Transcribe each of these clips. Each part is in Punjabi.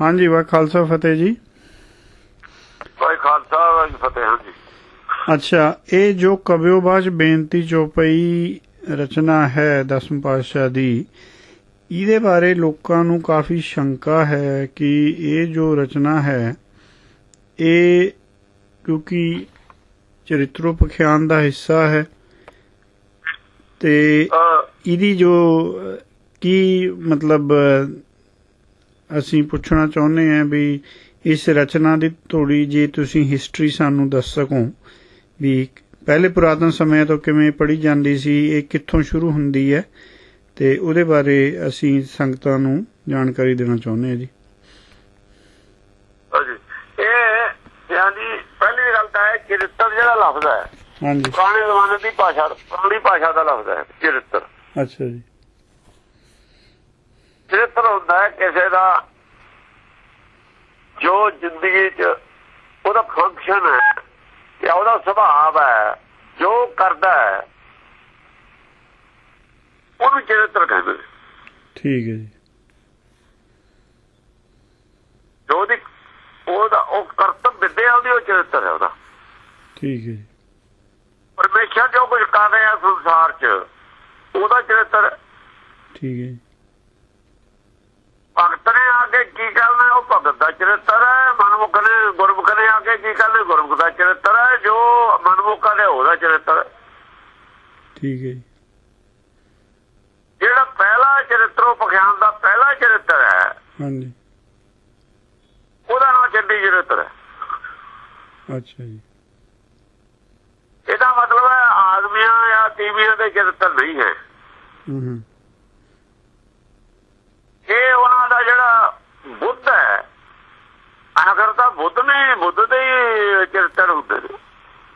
ਹਾਂਜੀ ਵਾ ਖਾਲਸਾ ਫਤਿਹ ਜੀ। ਭਾਈ ਖਾਲਸਾ ਵਾਹਿ ਫਤਿਹ ਹਾਂ ਜੀ ਅੱਛਾ ਇਹ ਜੋ ਕਬਿਓਬਾਜ ਬੇਨਤੀ ਚੋਪਈ ਰਚਨਾ ਹੈ ਦਸਮ ਪਾਤਸ਼ਾਹ ਦੀ ਇਹਦੇ ਬਾਰੇ ਲੋਕਾਂ ਨੂੰ ਕਾਫੀ ਸ਼ੰਕਾ ਹੈ ਕਿ ਇਹ ਜੋ ਰਚਨਾ ਹੈ ਇਹ ਕਿਉਂਕਿ ਚਰਿਤਰੋਪਖਿਆਨ ਦਾ ਹਿੱਸਾ ਹੈ ਤੇ ਇਹਦੀ ਜੋ ਕੀ ਮਤਲਬ ਅਸੀਂ ਪੁੱਛਣਾ ਚਾਹੁੰਦੇ ਹਾਂ ਵੀ ਇਸ ਰਚਨਾ ਦੀ ਥੋੜੀ ਜੇ ਤੁਸੀਂ ਹਿਸਟਰੀ ਸਾਨੂੰ ਦੱਸ ਸਕੋ ਵੀ ਪਹਿਲੇ ਪੁਰਾਤਨ ਸਮਿਆਂ ਤੋਂ ਕਿਵੇਂ ਪੜ੍ਹੀ ਜਾਂਦੀ ਸੀ ਇਹ ਕਿੱਥੋਂ ਸ਼ੁਰੂ ਹੁੰਦੀ ਹੈ ਤੇ ਉਹਦੇ ਬਾਰੇ ਅਸੀਂ ਸੰਗਤਾਂ ਨੂੰ ਜਾਣਕਾਰੀ ਦੇਣਾ ਚਾਹੁੰਦੇ ਹਾਂ ਜੀ। ਹਾਂ ਜੀ ਇਹ ਯਾਨੀ ਪਹਿਲੀ ਗੱਲ ਤਾਂ ਹੈ ਚਰਿੱਤਰ ਜਿਹੜਾ ਲਫ਼ਜ਼ ਹੈ ਹਾਂਜੀ। ਪੁਰਾਣੇ ਜ਼ਮਾਨੇ ਦੀ ਭਾਸ਼ਾ ਪੁਰਾਣੀ ਭਾਸ਼ਾ ਦਾ ਲਫ਼ਜ਼ ਹੈ ਚਰਿੱਤਰ। ਅੱਛਾ ਜੀ। ਚਰਿੱਤਰ ਹੁੰਦਾ ਹੈ ਕਿਸੇ ਦਾ ਜੋ ਜ਼ਿੰਦਗੀ 'ਚ ਉਹਦਾ ਫੰਕਸ਼ਨ ਹੈ ਜਾਂ ਉਹਦਾ ਸੁਭਾਅ ਹੈ ਜੋ ਕਰਦਾ ਹੈ ਉਹਨੂੰ ਚਰਿੱਤਰ ਕਹਿੰਦੇ ਠੀਕ ਹੈ ਜੀ। ਜੋ ਉਹਦੀ ਉਹਦਾ ਉਹ ਕਰਤੱਵ ਵਿਦਿਆ ਉਹਦੀ ਉਹ ਚਰਿੱਤਰ ਹੈ ਉਹਦਾ। ਠੀਕ ਹੈ ਜੀ। ਪਰਮੇਸ਼ਰ ਜੋ ਕੁਝ ਕਰ ਰਿਹਾ ਸੰਸਾਰ 'ਚ ਉਹਦਾ ਚਰਿੱਤਰ ਠੀਕ ਹੈ ਜੀ। ਭਗਤ ਨੇ ਆ ਕੇ ਕੀ ਕਰਨਾ ਉਹ ਭਗਤ ਦਾ ਚਰਿੱਤਰ ਹੈ। ਮਨਮੁਖ ਨੇ ਗੁਰਮੁਖ ਨੇ ਆ ਕੇ ਕੀ ਕਰਨਾ ਗੁਰਮੁਖ ਦਾ ਚਰਿੱਤਰ ਹੈ ਜੋ ਮਨਮੁਖਾ ਦੇ ਉਹਦਾ ਚਰਿੱਤਰ। ਠੀਕ ਹੈ ਜਿਹੜਾ ਪਹਿਲਾ ਚਰਿੱਤਰੋਂ ਪਖਿਆਨ ਦਾ ਪਹਿਲਾ ਚਰਿੱਤਰ ਹੈ। ਹਾਂਜੀ। ਉਹਦਾ ਨਾਮ ਚੰਡੀ ਚਰਿੱਤਰ ਹੈ। ਅੱਛਾ ਜੀ। ਇਹਦਾ ਮਤਲਬ ਹੈ ਆਦਮੀਆਂ ਜਾਂ ਤੀਵੀਆਂ ਦੇ ਚਰਿੱਤਰ ਨਹੀਂ ਹੈ। ਹੂੰ ਹੂੰ। ਇਹ ਜਿਹੜਾ ਬੁੱਧ ਹੈ ਆਖਰ ਤਾਂ ਬੁੱਧ ਨੇ ਬੁੱਧ ਦੇ ਹੀ ਚਰਿੱਤਰ ਹੁੰਦੇ ਨੇ।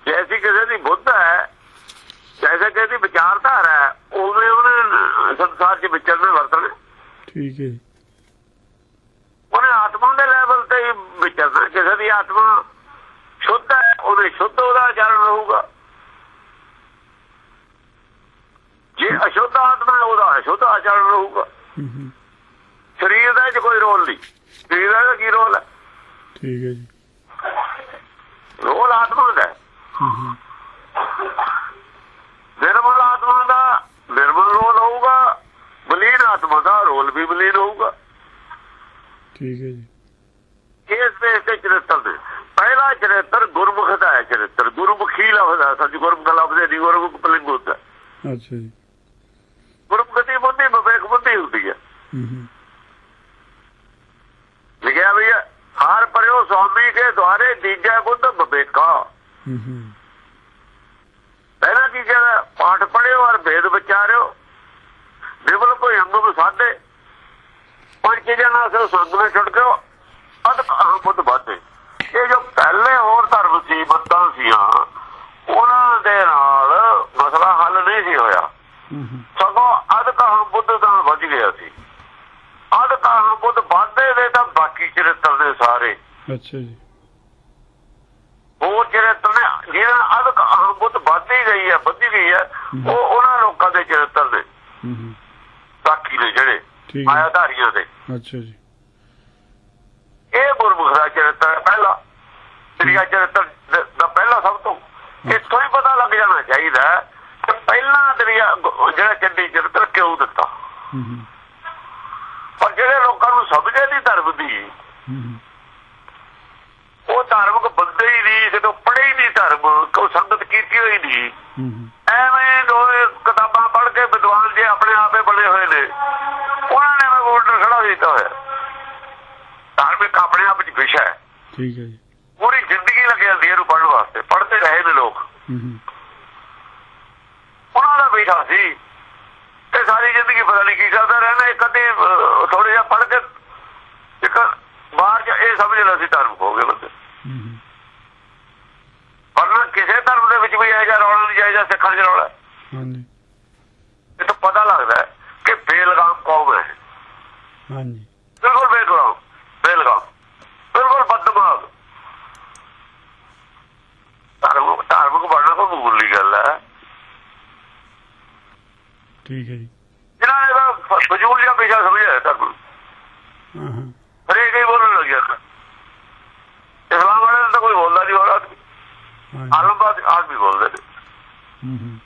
ਜੈਸੀ ਕਿਸੇ ਦੀ ਬੁੱਧ ਹੈ ਜੈਸੇ ਕਿਸੇ ਦੀ ਵਿਚਾਰਧਾਰਾ ਹੈ ਉਵੇਂ ਉਹਨੇ ਸੰਸਾਰ 'ਚ ਵਿਚਰਨੇ ਵਰਤਣੇ। ਠੀਕ ਹੈ ਉਹਨੇ ਆਤਮਾ ਦੇ ਲੈਵਲ ਤੇ ਵਿਚਰਨਾ ਕਿਸੇ ਦੀ ਆਤਮਾ ਸ਼ੁੱਧ ਹੈ ਉਹਦੇ ਸ਼ੁੱਧ ਉਹਦਾ ਆਚਰਣ ਰਹੂਗਾ। ਜੇ ਅਸ਼ੁੱਧ ਆਤਮਾ ਹੈ, ਉਹਦਾ ਅਸ਼ੁੱਧ ਆਚਰਣ ਰਹੂਗਾ। ਹੂੰ ਹੂੰ ਸਰੀਰ ਦਾ ਇਹ 'ਚ ਕੋਈ ਰੋਲ ਨਹੀਂ। ਸਰੀਰ ਦਾ ਕੀ ਰੋਲ ਹੈ? ਠੀਕ ਹੈ ਜੀ। ਰੋਲ ਆਤਮਾ ਦਾ ਹੈ। ਹੂੰ ਹੂੰ। ਨਿਰਮਲ ਆਤਮਾ ਦਾ ਨਿਰਮਲ ਰੋਲ ਹੋਊਗਾ ਬਲੀਨ ਆਤਮਾ ਦਾ ਰੋਲ ਵੀ ਬਲੀਨ ਹੋਊਗਾ। ਠੀਕ ਹੈ ਜੀ। ਇਸ ਦੇ ਤੇ ਚਰਿੱਤਰ ਦੇ। ਪਹਿਲਾ ਚਰਿੱਤਰ ਗੁਰਮੁਖ ਦਾ ਹੈ ਚਰਿੱਤਰ। ਗੁਰਮੁਖੀ ਲਫ਼ਜ਼ ਹੈ ਸੱਚ ਗੁਰਮੁਖ ਲਫ਼ਜ਼ ਹੈ ਨਹੀਂ ਗੁਰਮੁਖ ਪਲਿੰਗ ਹੁੰਦਾ। ਅੱਛਾ ਜੀ। ਗੁਰਮੁਖ ਦੀ ਬੁੱਧੀ ਵਿਵੇਕ ਬੁੱਧੀ ਹੁੰਦੀ ਹੈ। ਹੂੰ ਹੂੰ। ਲਿਖਿਆ ਵੀ ਹਾਰ ਪਰਿਓ ਸੁਆਮੀ ਕੇ ਦੁਆਰੇ ਦੀਜੈ ਬੁੱਧ ਵਿਵੇਕਾ ਹੂੰ ਹੂੰ ਪਹਿਲਾ ਕੀ ਕਹਿੰਦਾ ਪਾਠ ਪੜਿਓ ਔਰ ਭੇਦ ਵਿਚਾਰਿਓ। ਨਿਵਲ ਕੋਈ ਅੰਗਮ ਸਾਧੇ। ਪੰਜ ਜਨਾਂ ਸੇ ਸੰਗ ਵਿੱਚ ਛੁਟਕਿਓ ਅਦ ਅਹੰ ਬੁੱਧ ਬਾਤੇ ਇਹ ਜੋ ਪਹਿਲੇ ਹੋਰ ਧਰਮ ਸੀ ਬੱਤਾਂ ਸੀਆਂ ਉਹਨਾਂ ਦੇ ਨਾਲ ਮਸਲਾ ਹੱਲ ਨਹੀਂ ਸੀ ਹੋਇਆ। ਸਗੋਂ ਅਦ ਕਹਾਂ ਬੁੱਧ ਤਾਂ ਵੱਜ ਗਿਆ ਸੀ ਅਦ ਕਹਾਂ ਬੁੱਧ ਵਾਧੇ ਦੇ ਤਾਂ ਬਾਕੀ ਚਰਿੱਤਰ ਦੇ ਸਾਰੇ। ਅੱਛਾ ਜੀ। ਉਹ ਚਰਿੱਤਰ ਨੇ ਜਿਹੜਾ ਅਦ ਕਹਾਂ ਬੁੱਧ ਵੱਧਦੀ ਗਈ ਹੈ ਵੱਧਦੀ ਗਈ ਹੈ। ਉਹ ਉਹਨਾਂ ਲੋਕਾਂ ਦੇ ਚਰਿੱਤਰ ਹੂੰ ਬਾਕੀ ਨੇ ਜਿਹੜੇ ਆਇਆਧਾਰੀਆਂ ਦੇ ਅੱਛਾ ਜੀ। ਇਹ ਗੁਰਮੁਖ ਦਾ ਚਰਿੱਤਰ ਪਹਿਲਾ ਤ੍ਰਿਆ ਚਰਿੱਤਰ ਦ- ਦਾ ਪਹਿਲਾ ਸਭ ਤੋਂ। ਇੱਥੋਂ ਹੀ ਪਤਾ ਲੱਗ ਜਾਣਾ ਚਾਹੀਦਾ ਕਿ ਪਹਿਲਾ ਤ੍ਰਿਆ ਜਿਹੜਾ ਚੰਡੀ ਚਰਿੱਤਰ ਕਿਉਂ ਦਿੱਤਾ? ਹੂੰ ਹੂੰ। ਜਿਹੜੇ ਲੋਕਾਂ ਨੂੰ ਸਮਝੇ ਨਹੀਂ ਧਰਮ ਦੀ ਉਹ ਧਾਰਮਿਕ ਬੰਦੇ ਹੀ ਨਹੀਂ ਜਦੋਂ ਪੜ੍ਹੇ ਹੀ ਨਹੀਂ ਧਰਮ ਕੋ ਸੰਗਤ ਕੀਤੀ ਹੋਈ ਨਹੀਂ। ਐਵੇਂ ਦੋਏ ਕਿਤਾਬਾਂ ਪੜ੍ਹ ਕੇ ਵਿਦਵਾਨ ਜੇ ਆਪਣੇ ਆਪੇ ਬਣੇ ਹੋਏ ਨੇ ਉਹਨਾਂ ਨੇ ਮੈਂ ਵੋਟਰ ਖੜਾ ਕੀਤਾ ਹੋਇਆ। ਧਾਰਮਿਕ ਆਪਣੇ ਆਪ ਵਿੱਚ ਵਿਸ਼ਾ ਹੈ। ਠੀਕ ਹੈ ਜੀ। ਪੂਰੀ ਜ਼ਿੰਦਗੀ ਲੱਗ ਜਾਂਦੀ ਹੈ ਇਹਨੂੰ ਪੜ੍ਹਨ ਵਾਸਤੇ ਪੜ੍ਹਦੇ ਰਹੇ ਨੇ ਲੋਕ। ਉਹਨਾਂ ਦਾ ਬੈਠਾ ਸੀ। ਤੇ ਸਾਰੀ ਜ਼ਿੰਦਗੀ ਪਤਾ ਨਹੀਂ ਕੀ ਕਰਦਾ ਰਹਿਣਾ ਇੱਕ ਅੱਧੀ ਥੋੜਾ ਜਿਹਾ ਪੜ੍ਹ ਕੇ ਇੱਕ ਬਾਹਰ ਚ ਇਹ ਸਮਝ ਲਿਆ ਸੀ ਧਰਮ ਹੋ ਗਏ ਬੰਦੇ। ਹੂੰ ਹੂੰ। ਵਰਨਾ ਕਿਸੇ ਧਰਮ ਦੇ ਵਿੱਚ ਵੀ ਇਹ ਜਿਹਾ ਰੌਲਾ ਨਹੀਂ ਜਾਇਦਾ ਸਿੱਖਣ ਚ ਰੌਲਾ। ਹਾਂਜੀ। ਇਹ ਤਾਂ ਪਤਾ ਲੱਗਦਾ ਕਿ ਬੇਲਗਾਮ ਕੌਮ ਹੈ। ਹਾਂਜੀ। ਠੀਕ ਹੈ ਜੀ। ਇਹਨਾਂ ਨੇ ਤਾਂ ਫਜ਼ੂਲ ਜਿਹਾ ਪੇਸ਼ਾ ਸਮਝਿਆ ਤਾਂ ਹਾਂ ਹਾਂ। ਹਰੇਕ ਹੀ ਬੋਲਣ ਲੱਗਿਆ ਇਸਲਾਮ ਵਾਲੇ ਤਾਂ ਕੋਈ ਬੋਲਦਾ ਨਹੀਂ ਹੋਣਾ ਆਲਮਬਾਦ ਆਦਮੀ ਬੋਲਦੇ ਹੂੰ ਹੂੰ।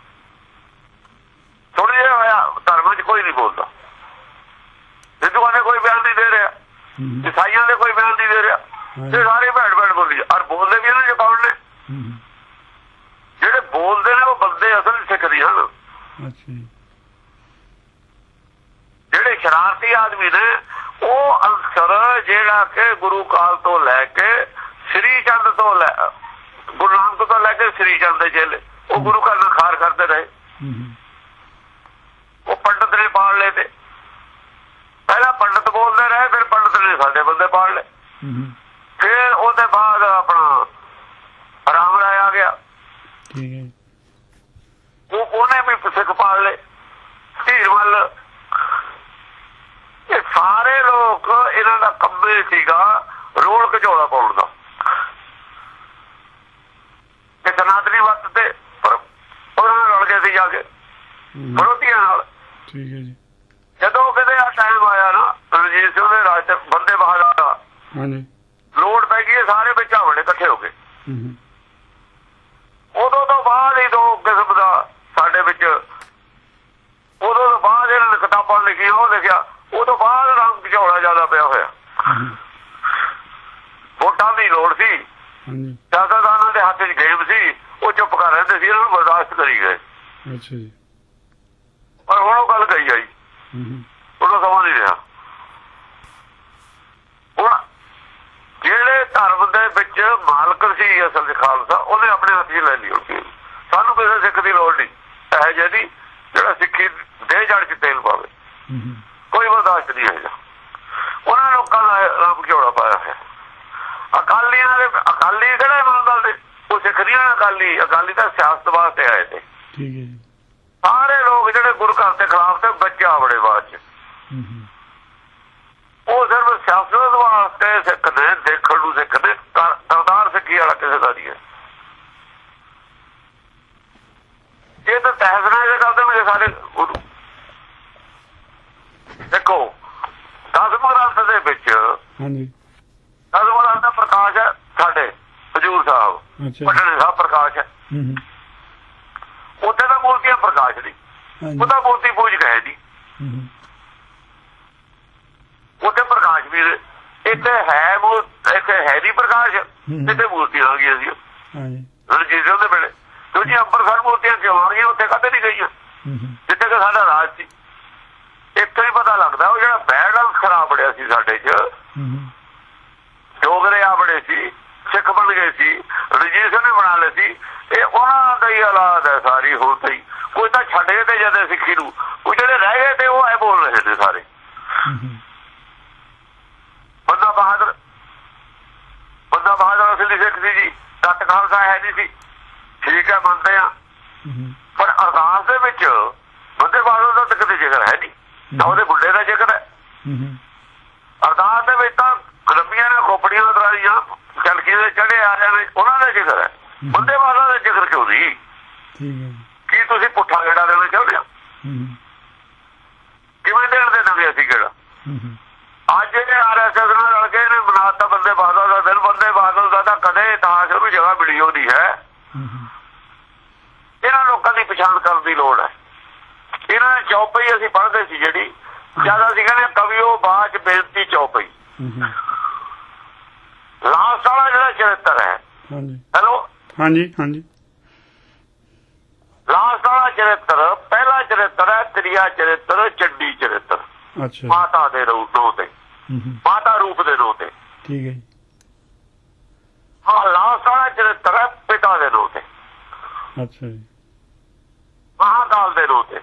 ਥੋੜੀ ਜਿਹਾ ਹੋਇਆ ਧਰਮ ਵਿੱਚ ਕੋਈ ਨਹੀਂ ਬੋਲਦਾ। ਸਿੱਧੂਆਂ ਨੇ ਕੋਈ ਬਿਆਨ ਨਹੀਂ ਦੇ ਰਿਹਾ। ਇਸਾਈਆਂ ਦੇ ਕੋਈ ਬਿਆਨ ਨਹੀਂ ਦੇ ਰਿਹਾ। ਤੇ ਸਾਰੇ ਭੈਣ ਭੈਣ ਬੋਲੀ ਔਰ ਬੋਲਦੇ ਵੀ ਇਹਨਾਂ ਦੇ ਕੌਣ ਨੇ। ਜਿਹੜੇ ਬੋਲਦੇ ਨੇ ਉਹ ਬੰਦੇ ਅਸਲ ਸਿੱਖ ਦੀ ਹਨ। ਅੱਛਾ ਜਿਹੜੇ ਸ਼ਰਾਰਤੀ ਆਦਮੀ ਨੇ ਉਹ ਅਨਸਰ ਜਿਹੜਾ ਕਿ ਗੁਰੂ ਕਾਲ ਤੋਂ ਲੈ ਕੇ ਸ੍ਰੀ ਚੰਦ ਤੋਂ ਲੈ ਗੁਰੂ ਨਾਨਕ ਤੋਂ ਲੈ ਕੇ ਸ੍ਰੀ ਚੰਦ ਦੇ ਜੇਲੇ ਉਹ ਗੁਰੂ ਘਰ ਨੂੰ ਖਾਰ ਕਰਦੇ ਰਹੇ। ਉਹ ਪੰਡਤ ਨੇ ਪਾਲ ਲਏ ਤੇ। ਪਹਿਲਾਂ ਪੰਡਤ ਬੋਲਦੇ ਰਹੇ ਫਿਰ ਪੰਡਤ ਨੇ ਸਾਡੇ ਬੰਦੇ ਪਾਲ ਲਏ। ਫਿਰ ਉਹਦੇ ਬਾਅਦ ਆਪਣਾ ਰਾਮ ਰਾਏ ਆ ਗਿਆ। ਠੀਕ ਹੈ। ਉਹ ਉਹਨੇ ਵੀ ਸਿੱਖ ਪਾਲ ਲਏ ਧੀਰਮਲ ਇਹ ਸਾਰੇ ਲੋਕ ਕੰਮੇ ਸੀਗਾ ਰੋਲ ਘਝੋਲਾ ਪਾਉਣ ਦਾ। ਤੇ ਸਨਾਤਨੀ ਵਤ ਤੇ ਪਰ ਉਹਨਾਂ ਨਾਲ ਰਲ ਗਏ ਸੀ ਜਾ ਕੇ ਵਿਰੋਧੀਆਂ ਨਾਲ। ਠੀਕ ਹੈ ਜੀ। ਜਦੋਂ ਕਿਤੇ ਆ ਟਾਈਮ ਆਇਆ ਨਾ ਰਣਜੀਤ ਸਿੰਘ ਦੇ ਰਾਜ ਤੇ ਬੰਦੇ ਬਹਾਦਰ ਦਾ ਹਾਂਜੀ। ਲੋੜ ਪੈ ਗਈ ਸਾਰੇ ਵਿੱਚ ਆਵੜੇ ਇਕੱਠੇ ਹੋ ਗਏ। ਉਦੋਂ ਤੋਂ ਬਾਅਦ ਹੀ ਦੋ ਕਿਸਮ ਦਾ ਸਾਡੇ ਵਿੱਚ ਉਦੋਂ ਤੋਂ ਬਾਅਦ ਇਹਨਾਂ ਨੇ ਕਿਤਾਬਾਂ ਲਿਖੀਆਂ ਉਹ ਲਿਖਿਆ ਉਦੋਂ ਬਾਅਦ ਰੰਗ ਝੋਲਾ ਜ਼ਿਆਦਾ ਪਿਆ ਹੋਇਆ। ਦੀ ਲੋੜ ਸੀ। ਹਾਂਜੀ। ਸਿਆਸਤਦਾਨਾਂ ਦੇ ਹੱਥ 'ਚ ਗੇਮ ਸੀ ਉਹ ਚੁੱਪ ਕਰ ਰਹਿੰਦੇ ਸੀ ਇਹਨਾਂ ਨੂੰ ਬਰਦਾਸ਼ਤ ਕਰੀ ਗਏ। ਅੱਛਾ ਜੀ। ਪਰ ਹੁਣ ਉਹ ਗੱਲ ਗਈ ਆਈ। ਹੂੰ ਹੂੰ। ਉਦੋਂ ਸਮਾਂ ਨਹੀਂ ਰਿਹਾ। ਹੁਣ ਜਿਹੜੇ ਧਰਮ ਦੇ ਵਿੱਚ ਮਾਲਕ ਸੀ ਅਸਲ 'ਚ ਖਾਲਸਾ ਉਹਨੇ ਆਪਣੇ ਹੱਥ 'ਚ ਲੈ ਲਈ ਚੀਜ਼। ਸਾਨੂੰ ਕਿਸੇ ਸਿੱਖ ਦੀ ਲੋੜ ਨਹੀਂ। ਇਹ ਜਿਹਦੀ ਜਿਹੜਾ ਸਿੱਖੀ ਦੇ ਜੜ 'ਚ ਤੇਲ ਪਾਵੇ। ਕੋਈ ਬਰਦਾਸ਼ਤ ਨਹੀਂ ਹੈਗਾ ਉਹਨਾਂ ਲੋਕਾਂ ਦਾ ਰਾਮ ਝੋੜਾ ਪਾਇਆ ਹੈ ਅਕਾਲੀਆਂ ਦੇ ਅਕਾਲੀ ਕਿਹੜੇ ਮੰਨਦਾ ਨੇ ਉਹ ਸਿੱਖ ਨਹੀਂ ਹਨ ਅਕਾਲੀ। ਅਕਾਲੀ ਤਾਂ ਸਿਆਸਤ ਵਾਸਤੇ ਆਏ ਤੇ ਠੀਕ ਹੈ ਜੀ। ਸਾਰੇ ਲੋਕ ਜਿਹੜੇ ਗੁਰੂ ਘਰ ਦੇ ਖਿਲਾਫ ਤੇ ਬੱਚਾ ਬੜੇ ਬਾਅਦ ਚ। ਉਹ ਸਿਰਫ ਸਿਆਸਤ ਵਾਸਤੇ ਸਿੱਖ ਨੇ ਦੇਖਣ ਨੂੰ ਸਿੱਖ ਨੇ ਕਰਤਾਰ ਸਿੱਖੀ ਵਾਲਾ ਕਿਸੇ ਦਾ ਨਹੀਂ ਹੈ। ਇਹ ਤਾਂ ਤਹਿਸਨਾ ਇਹ ਕਰਦੇ ਮੇਰੇ ਸਾਰੇ ਗੁਰੂ। ਦੇਖੋ ਦਸਮ ਗ੍ਰੰਥ ਦੇ ਵਿੱਚ ਹਾਂਜੀ ਦਸਮ ਗ੍ਰੰਥ ਦਾ ਪ੍ਰਕਾਸ਼ ਹੈ ਸਾਡੇ ਹਜੂਰ ਸਾਹਿਬ ਅੱਛਾ। ਪਟਨੇ ਸਾਹਿਬ ਪ੍ਰਕਾਸ਼। ਹੈ ਉੱਥੇ ਤਾਂ ਮੂਰਤੀਆਂ ਪ੍ਰਕਾਸ਼ ਨਹੀਂ ਉਹਦਾ ਮੂਰਤੀ ਪੂਜ ਹੂੰ ਹੂੰ। ਉੱਥੇ ਪ੍ਰਕਾਸ਼ ਵੀ ਇੱਥੇ ਹੈ ਇੱਥੇ ਹੈ ਨਹੀਂ ਪ੍ਰਕਾਸ਼। ਇੱਥੇ ਮੂਰਤੀਆਂ ਆ ਗਈਆਂ ਸੀ। ਹਾਂਜੀ। ਰਣਜੀਤ ਦੇ ਵੇਲੇ। ਦੂਜੀ ਅੰਮ੍ਰਿਤਸਰ ਮੂਰਤੀਆਂ ਕਿਉਂ ਆ ਗਈਆਂ ਉੱਥੇ ਕਦੇ ਨਹੀਂ ਗਈਆਂ। ਜਿੱਥੇ ਕਿ ਸਾਡਾ ਰਾਜ ਸੀ। ਇੱਥੇ ਹੀ ਪਤਾ ਲੱਗਦਾ ਉਹ ਜਿਹੜਾ ਬੈਲੈਂਸ ਖਰਾਬ ਬੜਿਆ ਸੀ ਸਾਡੇ 'ਚ ਹੂੰ ਹੂੰ। ਡੋਗਰੇ ਆ ਬੜੇ ਸੀ। ਸਿੱਖ ਬਣ ਗਏ ਸੀ, ਰਣਜੀਤ ਸਿੰਘ ਨੇ ਬਣਾ ਲਏ ਸੀ, ਇਹ ਉਹਨਾਂ ਦਾ ਹੀ ਔਲਾਦ ਹੈ ਸਾਰੀ ਹੁਣ ਤਈ ਕੋਈ ਤਾਂ ਛੱਡ ਗਏ ਤੇ ਜਦੇ ਸਿੱਖੀ ਨੂੰ, ਕੋਈ ਜਿਹੜੇ ਰਹਿ ਗਏ ਤੇ ਉਹ ਐ ਬੋਲ ਰਹੇ ਨੇ ਸਾਰੇ। ਬੰਦਾ ਬਹਾਦਰ ਬੰਦਾ ਬਹਾਦਰ ਅਸਲੀ ਸਿੱਖ ਸੀ ਜੀ ਕੱਟ ਖਾਲਸਾ ਹੈ ਨਹੀਂ ਸੀ। ਠੀਕ ਹੈ, ਮੰਨਦੇ ਆ ਪਰ ਅਰਦਾਸ ਦੇ ਵਿੱਚ ਬੰਦੇ ਬਹਾਦਰ ਦਾ ਤਾਂ ਕਦੇ ਜ਼ਿਕਰ ਹੈ ਨਹੀਂ। ਨਾ ਉਹਦੇ ਬੁੱਢੇ ਦਾ ਜ਼ਿਕਰ ਹੈ ਹੂੰ ਹੂੰ ਅਰਦਾਸ ਦੇ ਵਿੱਚ ਤਾਂ ਰੱਬੀਆਂ ਨੇ ਖੋਪੜੀਆਂ ਉਤਰਾਈਆਂ ਚੜੇ ਆ ਜਾਣੇ ਉਹਨਾਂ ਦਾ ਜ਼ਿਕਰ ਹੈ। ਬੰਦੇ ਬਹਾਦਰ ਦਾ ਜ਼ਿਕਰ ਕਿਉਂ ਨਹੀਂ? ਠੀਕ ਹੈ ਜੀ। ਕੀ ਤੁਸੀਂ ਪੁੱਠਾ ਗੇੜਾ ਦੇਣਾ ਚਾਹੁੰਦੇ ਹੋ? ਕਿਵੇਂ ਦੇਣ ਦੇ ਨਵੇਂ ਅਸੀਂ ਗੇੜਾ? ਅੱਜ ਇਹ ਆਰਐਸਐਸ ਨਾਲ ਰਲ ਕੇ ਨੇ ਬਣਾਤਾ ਬੰਦੇ ਬਹਾਦਰ ਦਾ ਦਿਨ ਬੰਦੇ ਬਹਾਦਰ ਦਾ ਤਾਂ ਕਦੇ ਇਤਿਹਾਸ ਨੂੰ ਜਗ੍ਹਾ ਮਿਲੀ ਹੋਣੀ ਹੈ। ਇਹਨਾਂ ਲੋਕਾਂ ਦੀ ਪਛਾਣ ਕਰਨ ਦੀ ਲੋੜ ਹੈ। ਇਹਨਾਂ ਨੇ ਚੌਪਈ ਅਸੀਂ ਪੜ੍ਹਦੇ ਸੀ ਜਿਹੜੀ। ਜ਼ਿਆਦਾ ਅਸੀਂ ਕਹਿੰਦੇ ਕਵਿਓ ਬਾਚ ਬੇਨਤੀ ਚੌਪਈ। 76 ਹੈ। ਹਾਂਜੀ। ਹੈਲੋ? ਹਾਂਜੀ ਹਾਂਜੀ। ਲਾਸਟ ਵਾਲਾ ਚਰਿੱਤਰ ਪਹਿਲਾ ਚਰਿੱਤਰ ਹੈ ਤ੍ਰਿਆ ਚਰਿੱਤਰ ਚੱਡੀ ਚਰਿੱਤਰ। ਅੱਛਾ। ਮਾਤਾ ਦੇ ਰੂਪ ਦੋ ਤੇ। ਮਾਤਾ ਰੂਪ ਦੇ ਦੋ ਤੇ। ਠੀਕ ਹੈ ਹਾਂ ਲਾਸਟ ਵਾਲਾ ਚਰਿੱਤਰ ਹੈ ਪਿਤਾ ਦੇ ਦੋ ਤੇ। ਅੱਛਾ ਜੀ। ਮਹਾਕਾਲ ਦੇ ਦੋ ਤੇ।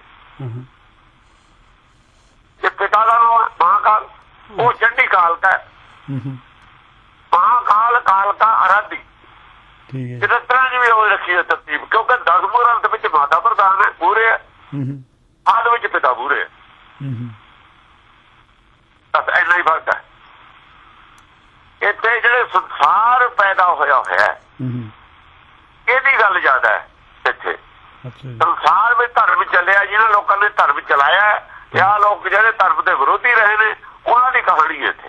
ਇਹ ਪਿਤਾ ਦਾ ਨਾਮ ਮਹਾਕਾਲ ਉਹ ਚੰਡੀ ਕਾਲ ਦਾ ਹੈ। ਆਰਾਧੀ ਠੀਕ ਹੈ। ਜੀ। ਕਿਸ ਤਰ੍ਹਾਂ ਦੀ ਵੀ ਉਹ ਰੱਖੀ ਹੈ ਤਰਤੀਬ ਕਿਉਂਕਿ ਦਸਮ ਗ੍ਰੰਥ ਵਿੱਚ ਮਾਤਾ ਪ੍ਰਧਾਨ ਹੈ ਪੂਰੇ ਹੈ ਆਦ ਵਿੱਚ ਪਿਤਾ ਪੂਰੇ ਹੈ ਬਸ ਇੰਨਾ ਹੀ ਫ਼ਰਕ ਹੈ ਇੱਥੇ ਜਿਹੜੇ ਸੰਸਾਰ ਪੈਦਾ ਹੋਇਆ ਹੋਇਆ ਹੈ ਇਹਦੀ ਗੱਲ ਜ਼ਿਆਦਾ ਹੈ ਇੱਥੇ। ਸੰਸਾਰ ਵਿੱਚ ਧਰਮ ਚੱਲਿਆ ਜਿਹਨਾਂ ਲੋਕਾਂ ਨੇ ਧਰਮ ਚਲਾਇਆ ਹੈ ਜਾਂ ਲੋਕ ਜਿਹੜੇ ਧਰਮ ਦੇ ਵਿਰੋਧੀ ਰਹੇ ਨੇ ਉਹਨਾਂ ਦੀ ਕਹਾਣੀ ਹੈ ਇੱਥੇ।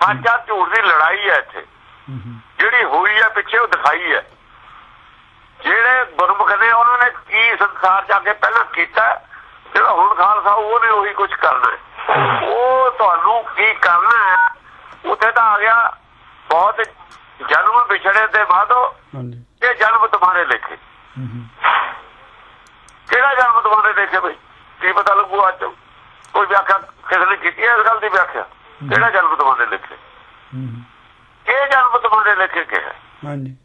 ਸੱਚਾ ਝੂਠ ਦੀ ਲੜਾਈ ਹੈ ਇੱਥੇ। ਜਿਹੜੀ ਹੋਈ ਹੈ ਪਿੱਛੇ ਉਹ ਦਿਖਾਈ ਹੈ। ਜਿਹੜੇ ਗੁਰਮੁਖ ਨੇ ਉਹਨਾਂ ਨੇ ਕੀ ਸੰਸਾਰ ਜਾ ਕੇ ਪਹਿਲਾਂ ਕੀਤਾ ਜਿਹੜਾ ਹੁਣ ਖਾਲਸਾ ਉਹਨੇ ਉਹੀ ਕੁਝ ਕਰਨਾ ਉਹ ਤੁਹਾਨੂੰ ਕੀ ਕਰਨਾ ਹੈ? ਉੱਥੇ ਤਾਂ ਆ ਗਿਆ ਬਹੁਤ ਜਨਮ ਵਿਛੜੇ ਤੇ ਬਾਅਦੋਂ ਹਾਂਜੀ। ਇਹ ਜਨਮ ਤੁਹਾਰੇ ਲਿਖੇ। ਕਿਹੜਾ ਜਨਮ ਤੁਹਾਰੇ ਲਿਖੇ ਬਈ? ਕੀ ਪਤਾ ਲੱਗੂ ਅੱਜ? ਕੋਈ ਵਿਆਖਿਆ ਕਿਸੇ ਨੇ ਕੀਤੀ ਹੈ ਇਸ ਗੱਲ ਦੀ ਵਿਆਖਿਆ? ਕਿਹੜਾ ਜਨਮ ਤੁਹਾਰੇ ਲਿਖੇ? ਹੂੰ। ਹੂੰ। ਇਹ ਜਨਮ ਤੁਹਾਰੇ ਲਿਖੇ ਕਿਹਾ ਹਾਂਜੀ।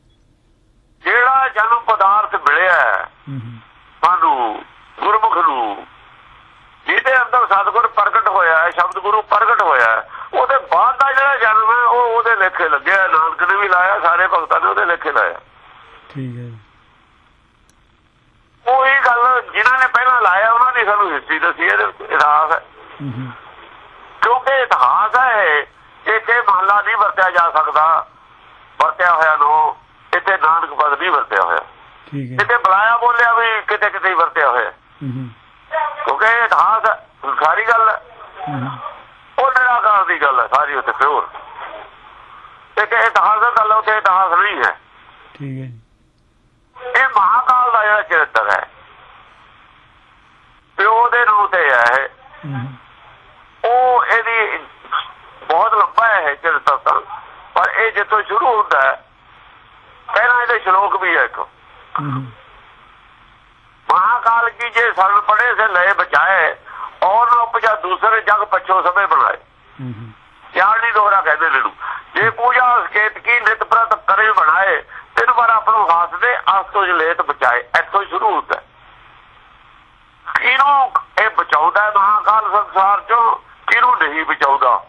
ਜਿਹੜਾ ਜਨਮ ਪਦਾਰਥ ਮਿਲਿਆ ਹੈ ਹੂੰ ਹੂੰ। ਸਾਨੂੰ ਗੁਰਮੁਖ ਨੂੰ ਜਿਹਦੇ ਅੰਦਰ ਸਤਿਗੁਰ ਪ੍ਰਗਟ ਹੋਇਆ ਹੈ ਸ਼ਬਦ ਗੁਰੂ ਪ੍ਰਗਟ ਹੋਇਆ ਹੈ, ਉਹਦੇ ਬਾਅਦ ਦਾ ਜਿਹੜਾ ਜਨਮ ਹੈ ਉਹ ਉਹਦੇ ਲੇਖੇ ਲੱਗਿਆ ਨਾਨਕ ਨੇ ਵੀ ਲਾਇਆ ਸਾਰੇ ਭਗਤਾਂ ਨੇ ਉਹਦੇ ਲੇਖੇ ਲਾਇਆ। ਠੀਕ ਹੈ ਉਹੀ ਗੱਲ ਜਿਨ੍ਹਾਂ ਨੇ ਪਹਿਲਾਂ ਲਾਇਆ ਉਹਨਾਂ ਨੇ ਸਾਨੂੰ ਹਿਸਟਰੀ ਦੱਸੀ ਇਹਦੇ ਵਿੱਚ ਇਤਿਹਾਸ ਹੈ ਹੂੰ ਹੂੰ ਕਿਉਂਕਿ ਇਤਿਹਾਸ ਹੈ ਇਹ ਇੱਥੇ ਮਹੱਲਾ ਨਹੀਂ ਵਰਤਿਆ ਜਾ ਸਕਦਾ। ਵਰਤਿਆ ਹੋਇਆ ਨੋ ਇੱਥੇ ਨਾਨਕ ਪਦ ਨਹੀਂ ਵਰਤਿਆ ਹੋਇਆ। ਠੀਕ ਹੈ। ਕਿਤੇ ਬੁਲਾਇਆ ਬੋਲਿਆ ਵੀ ਕਿਤੇ ਕਿਤੇ ਹੀ ਵਰਤਿਆ ਹੋਇਆ। ਹੂੰ ਹੂੰ ਕਿਉਂਕਿ ਇਹ ਇਤਿਹਾਸ ਸਾਰੀ ਗੱਲ। ਉਹ ਨਿਰਾਕਾਰ ਦੀ ਗੱਲ ਹੈ ਸਾਰੀ ਉੱਥੇ ਪਿਓਰ। ਤੇ ਕਿ ਇਤਿਹਾਸ ਦਾ ਗੱਲ ਉੱਥੇ ਇਤਿਹਾਸ ਨਹੀਂ ਹੈ। ਠੀਕ ਹੈ ਇਹ ਮਹਾਕਾਲ ਦਾ ਜਿਹੜਾ ਚਰਿੱਤਰ ਹੈ ਪਿਓ ਦੇ ਨਾਂ ਤੇ ਹੈ ਇਹ ਹੂੰ ਹੂੰ। ਉਹ ਇਹਦੀ ਬਹੁਤ ਲੰਬਾ ਹੈ ਚਿਰਤਾ ਤਾਂ ਪਰ ਇਹ ਜਿੱਥੋਂ ਸ਼ੁਰੂ ਹੁੰਦਾ ਹੈ, ਪਹਿਲਾਂ ਇਹਦੇ ਸ਼ਲੋਕ ਵੀ ਹੈ ਇੱਕ। ਮਹਾਕਾਲ ਕੀ ਜੇ ਸਰਲ ਪੜੇ ਸੇ ਲਏ ਬਚਾਏ, ਔਰ ਉਪਜਾ ਦੂਸਰੇ ਜਗ ਪਛੋ ਸਭੇ ਬਣਾਏ। ਯਾਰ ਨਹੀਂ ਦੋਹਰਾ ਕਹਿੰਦੇ ਨੇ ਨੂੰ ਜੇ ਪੂਜਾ ਸਕੇਤ ਕੀ ਨਿਤ ਪ੍ਰਤ ਕਰੇ ਬਣਾਏ, ਤਿਨ ਵਾਰ ਆਪਣੋ ਹਾਸ ਦੇ ਆਸਤੋ ਜਲੇਤ ਬਚਾਏ, ਇੱਥੋਂ ਸ਼ੁਰੂ ਹੁੰਦਾ ਕਿਨੂੰ ਇਹ ਬਚਾਉਂਦਾ ਮਹਾਕਾਲ ਸੰਸਾਰ ਚੋਂ ਕਿਨੂੰ ਨਹੀਂ ਬਚਾਉਂਦਾ?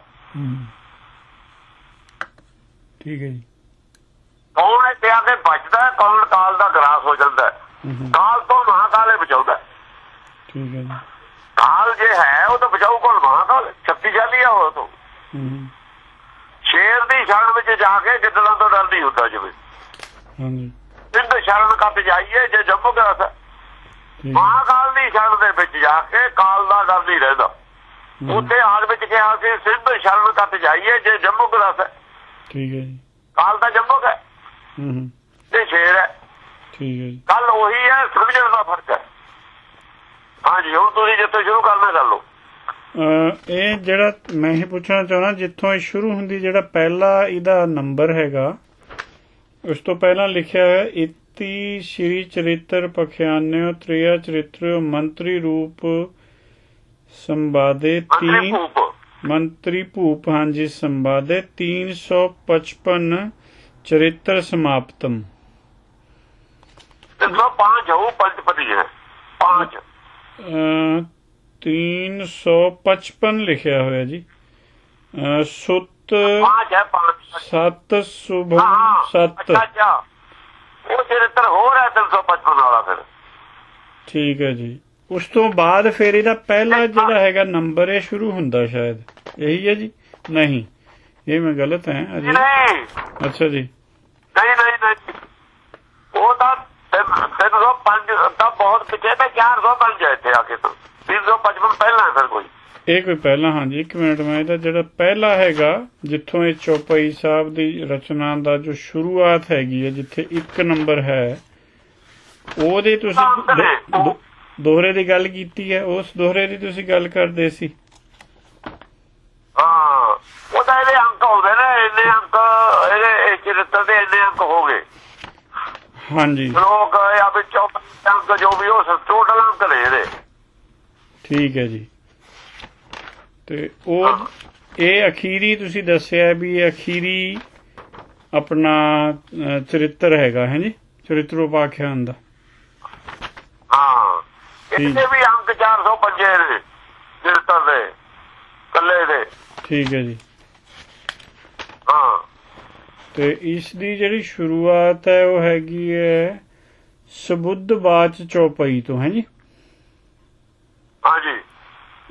ਠੀਕ ਹੈ ਜੀ ਕੌਣ ਇੱਥੇ ਆ ਕੇ ਬਚਦਾ ਹੈ, ਕੌਣ ਕਾਲ ਦਾ ਗਰਾਸ ਹੋ ਜਾਂਦਾ ਹੈ। ਹੂੰ ਹੂੰ। ਕਾਲ ਤੋਂ ਮਹਾਕਾਲ ਹੀ ਬਚਾਉਂਦਾ ਹੈ। ਠੀਕ ਹੈ ਜੀ ਕਾਲ ਜੇ ਹੈ ਉਹ ਤਾਂ ਬਚਾਊ ਕੌਣ ਮਹਾਕਾਲ ਸ਼ਕਤੀਸ਼ਾਲੀ ਆ ਉਹ ਤੋਂ ਹੂੰ ਹੂੰ। ਸ਼ੇਰ ਦੀ ਸ਼ਰਨ ਵਿੱਚ ਜਾ ਕੇ ਗਿੱਦੜਾਂ ਤੋਂ ਡਰਦੀ ਹੁੰਦਾ ਜਿਵੇਂ ਹਾਂਜੀ ਸਿੰਧ ਸ਼ਰਨ ਕੱਟ ਜਾਈਏ ਜੇ ਜੰਮੂ ਹੈ। ਮਹਾਕਾਲ ਦੀ ਸ਼ਰਨ ਦੇ ਵਿੱਚ ਜਾ ਕੇ ਕਾਲ ਦਾ ਡਰ ਨਹੀਂ ਰਹਿੰਦਾ ਹੂੰ ਹੂੰ। ਉੱਥੇ ਹਾਲ ਵਿੱਚ ਕਿਹਾ ਸੀ ਸਿੰਧ ਸ਼ਰਨ ਕੱਟ ਜਾਈਏ ਜੇ ਜੰਮੂ ਗ੍ਰਸ ਠੀਕ ਹੈ ਜੀ। ਕਾਲ ਦਾ ਜੰਮੂ ਹੈ। ਹੂੰ ਹੂੰ। ਤੇ ਸ਼ੇਰ ਹੈ। ਠੀਕ ਹੈ ਜੀ। ਕੱਲ ਉਹੀ ਹੈ ਸਮਝਣ ਦਾ ਫ਼ਰਕ ਹੈ। ਹਾਂਜੀ ਹੁਣ ਤੁਸੀਂ ਜਿੱਥੋਂ ਸ਼ੁਰੂ ਕਰਨਾ ਕਰ ਲਓ। ਇਹ ਜਿਹੜਾ ਮੈਂ ਇਹ ਪੁੱਛਣਾ ਚਾਹੁੰਦਾ ਜਿੱਥੋਂ ਇਹ ਸ਼ੁਰੂ ਹੁੰਦੀ ਜਿਹੜਾ ਪਹਿਲਾ ਇਹਦਾ ਨੰਬਰ ਹੈਗਾ ਉਸ ਤੋਂ ਪਹਿਲਾਂ ਲਿਖਿਆ ਹੋਇਆ ਇਤੀ ਸ਼੍ਰੀ ਚਰਿਤ੍ਰ ਪਖਿਆਨਿਓ ਤ੍ਰਿਆ ਚਰਿਤ੍ਰਿਓ ਮੰਤਰੀ ਰੂਪ ਸੰਵਾਦੇ ਅੰਤਰੀ ਤੀਨ ਭੂਪ ਮੰਤਰੀ ਭੂਪ ਹਾਂਜੀ ਸੰਵਾਦੇ 355 ਚਰਿਤ੍ਰ ਸਮਾਪਤਮ। 305 ਹੋ ਪੰਚਪਦੀ ਹੈ। ਪੰਜ। ਅਹ 355 ਲਿਖਿਆ ਹੋਇਆ ਜੀ। ਅਹ ਸੁੱਤ ਪੰਜ ਹੈ ਪੰਜ। ਸਤ ਸੁਭਮ ਹਾਂ ਸਤ। ਅੱਛਾ ਅੱਛਾ। ਉਹ ਚਰਿੱਤਰ ਹੋਰ ਹੈ 355 ਵਾਲਾ ਫਿਰ। ਠੀਕ ਹੈ ਜੀ। ਉਸ ਤੋਂ ਬਾਅਦ ਫਿਰ ਇਹਦਾ ਪਹਿਲਾ ਜਿਹੜਾ ਹੈਗਾ ਨੰਬਰ ਇਹ ਸ਼ੁਰੂ ਹੁੰਦਾ ਸ਼ਾਇਦ। ਇਹੀ ਹੈ ਜੀ? ਨਹੀਂ। ਇਹ ਮੈਂ ਗਲਤ ਹੈ ਅਜੀ? ਨਹੀਂ। ਅੱਛਾ ਜੀ। ਨਹੀਂ ਨਹੀਂ ਨਹੀਂ। ਉਹ ਤਾਂ 305 ਤਾਂ ਬਹੁਤ ਪਿੱਛੇ ਤੇ 405 ਹੈ ਇੱਥੇ ਆ ਕੇ ਤਾਂ। 355 ਪਹਿਲਾਂ ਹੈ ਫਿਰ ਕੋਈ। ਇਹ ਕੋਈ ਪਹਿਲਾ ਹਾਂਜੀ ਇੱਕ ਮਿੰਟ ਮੈਂ ਇਹਦਾ ਜਿਹੜਾ ਪਹਿਲਾ ਹੈਗਾ ਜਿੱਥੋਂ ਇਹ ਚੌਪਈ ਸਾਹਿਬ ਦੀ ਰਚਨਾ ਦਾ ਜੋ ਸ਼ੁਰੂਆਤ ਹੈਗੀ ਹੈ ਜਿੱਥੇ ਇੱਕ ਨੰਬਰ ਹੈ ਉਹਦੇ ਤੁਸੀਂ ਦੋਹਰੇ ਦੀ ਗੱਲ ਕੀਤੀ ਹੈ ਉਸ ਦੋਹਰੇ ਦੀ ਤੁਸੀਂ ਗੱਲ ਕਰਦੇ ਸੀ ਹਾਂ ਉਹ ਤਾਂ ਇਹਦੇ ਅੰਕ ਆਉਂਦੇ ਨੇ ਇੰਨੇ ਅੰਕ ਇਹਦੇ ਚਰਿੱਤਰ ਦੇ ਇੰਨੇ ਅੰਕ ਹੋ ਗਏ। ਹਾਂਜੀ। ਲੋਕ ਜਾਂ ਵਿੱਚੋਂ ਅੰਕ ਜੋ ਵੀ ਉਹ ਟੋਟਲ ਅੰਕ ਨੇ ਇਹਦੇ। ਠੀਕ ਹੈ ਜੀ। ਤੇ ਉਹ ਇਹ ਅਖੀਰੀ ਤੁਸੀਂ ਦੱਸਿਆ ਵੀ ਇਹ ਅਖੀਰੀ ਆਪਣਾ ਚਰਿੱਤਰ ਹੈਗਾ ਹੈ ਜੀ? ਚਰਿੱਤਰੋਪਾਖਿਆਨ ਦਾ। ਹਾਂ। ਇਹਦੇ ਵੀ ਅੰਕ 455 ਨੇ ਚਰਿੱਤਰ ਦੇ ਕੱਲੇ ਦੇ। ਠੀਕ ਹੈ ਜੀ। ਹਾਂ। ਤੇ ਇਸ ਦੀ ਜਿਹੜੀ ਸ਼ੁਰੂਆਤ ਹੈ ਉਹ ਹੈਗੀ ਹੈ ਸਬੁੱਧ ਬਾਚ ਚੌਪਈ ਤੋਂ ਹੈ ਜੀ? ਹਾਂਜੀ।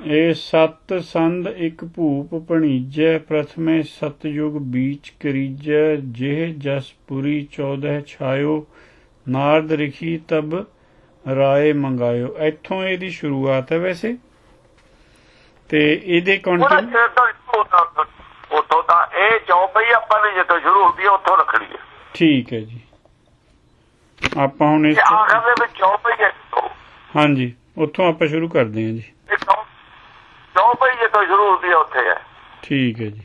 ਇਹ ਸਤ ਸੰਦ ਇੱਕ ਭੂਪ ਭਣੀਜੈ ਪ੍ਰਥਮੇ ਸਤਯੁਗ ਬੀਚ ਕਰੀਜੈ ਜਿਹ ਜਸ ਪੁਰੀ 14 ਛਾਇਓ ਨਾਰਦ ਰਖੀ ਤਬ ਰਾਏ ਮੰਗਾਇਓ। ਇੱਥੋਂ ਇਹਦੀ ਸ਼ੁਰੂਆਤ ਹੈ ਵੈਸੇ। ਤੇ ਇਹਦੇ ਚਰਿੱਤਰ ਉੱਥੋਂ ਤਾਂ ਇਹ ਚੌਪਈ ਆਪਾਂ ਨੇ ਜਿੱਥੋਂ ਸ਼ੁਰੂ ਹੁੰਦੀ ਹੈ ਉੱਥੋਂ ਰੱਖਣੀ ਹੈ ਠੀਕ ਹੈ ਜੀ। ਆਪਾਂ ਹੁਣ ਇਸ ਆਖਰ ਦੇ ਵਿੱਚ ਚੌਪਈਏ ਤੋਂ ਹਾਂਜੀ ਉੱਥੋਂ ਆਪਾਂ ਸ਼ੁਰੂ ਕਰਦੇ ਹਾਂ ਜੀ। ਇਹ ਚੌ- ਚੌਪਈਏ ਤੋਂ ਸ਼ੁਰੂ ਹੁੰਦੀ ਹੈ ਉੱਥੇ ਹੈ। ਠੀਕ ਹੈ ਜੀ।